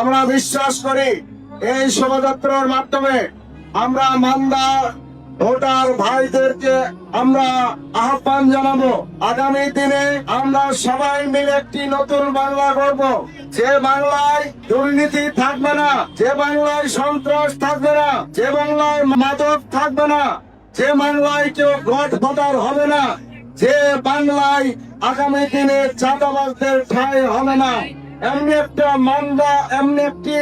আমরা বিশ্বাস করি এই শোভাযাত্রার মাধ্যমে আমরা মান্দা ভোটার ভাইদেরকে আমরা আহ্বান জানাব। আগামী দিনে আমরা সবাই মিলে একটি নতুন বাংলা করব যে বাংলায় দুর্নীতি থাকবে না, যে বাংলায় সন্ত্রাস থাকবে না, যে বাংলায় মাদক থাকবে না, যে বাংলায় কেউ গড ভোটার হবে না, যে বাংলায় আগামী দিনে চাঁদাবাজদের ঠাঁই হবে না। এমনি একটা মান্দা এমনি একটি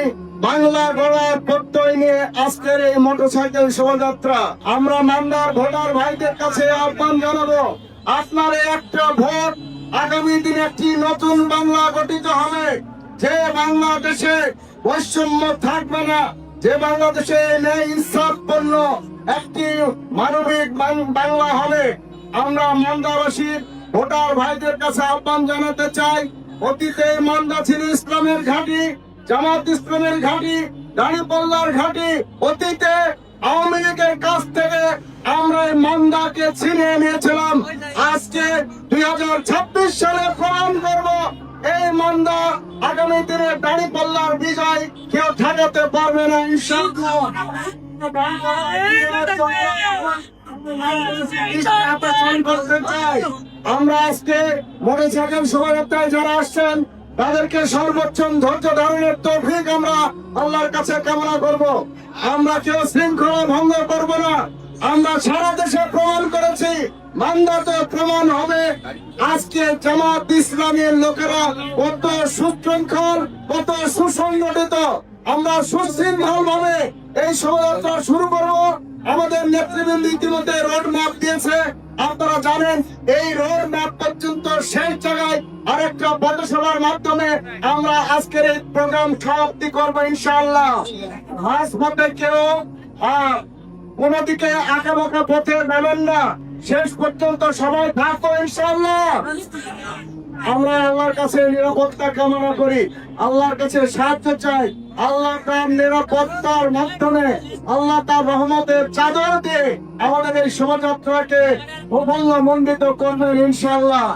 বাংলা গড়ার প্রত্যয় নিয়ে আজকের এই মোটরসাইকেল শোভাযাত্রা। আমরা মান্দার ভোটার ভাইদের কাছে আহ্বান জানাব, আপনার একটা ভোট আগামী দিনে একটি নতুন বাংলা গঠিত হবে। যে বাংলাদেশে বৈষম্য থাকবে না, যে বাংলাদেশে ইনসাফপূর্ণ একটি মানবিক বাংলা হবে। আমরা মান্দাবাসীর ভোটার ভাইদের কাছে আহ্বান জানাতে চাই, অতীতে মন্দা ছিল ইসলামের ঘাঁটি জামাত ইসলামের ঘাঁটি দাঁড়িপাল্লার ঘাঁটি, অতীতে আওয়ামী লীগের কাছ থেকে আমরা এই মান্দাকে ছিনিয়ে নিয়েছিলাম। আজকে দুই হাজার ছাব্বিশ সালে প্রমাণ করব, এই মান্দা আগামী দিনে দাঁড়িপাল্লার বিজয় কেউ ঠেকাতে পারবে না আমরা আজকে মোটরসাইকেল শোভাযাত্রায় যারা আসছেন তাদেরকে সর্বোচ্চ ধৈর্য ধারণের তৌফিক আমরা আল্লাহর কাছে কামনা করব। আমরা কেউ শৃঙ্খলা ভঙ্গ করব না। আমরা সারা দেশে প্রমাণ করেছি মান্দাতে প্রমাণ হবে। আজকে জামাত ইসলামের লোকেরা কত সুশৃঙ্খল, কত সুসংগঠিত। আমরা সুশৃঙ্খল ভাবে এই শোভাযাত্রা শুরু করব। আমাদের নেতৃবৃন্দ ইতিমধ্যে রোড ম্যাপ দিয়েছে। আপনারা জানেন, এই রোড ম্যাপ পর্যন্ত শেষ জায়গায় আরেকটা পথসভার মাধ্যমে আমরা আজকের এই প্রোগ্রাম সমাপ্তি পথে কেউ আহ, কোনো দিকে আঁকা বাঁকা পথে না। শেষ পর্যন্ত সবাই থাকো ইনশাআল্লাহ। আমরা আল্লাহর কাছে নিরাপত্তা কামনা করি। আল্লাহর কাছে সাহায্য চাই। আল্লাহ তার নিরাপত্তার মাধ্যমে আল্লাহ তার রহমতের চাদর দিয়ে আমাদের এই শোভাযাত্রাকে প্রফুল্ল মণ্ডিত করবেন ইনশাআল্লাহ।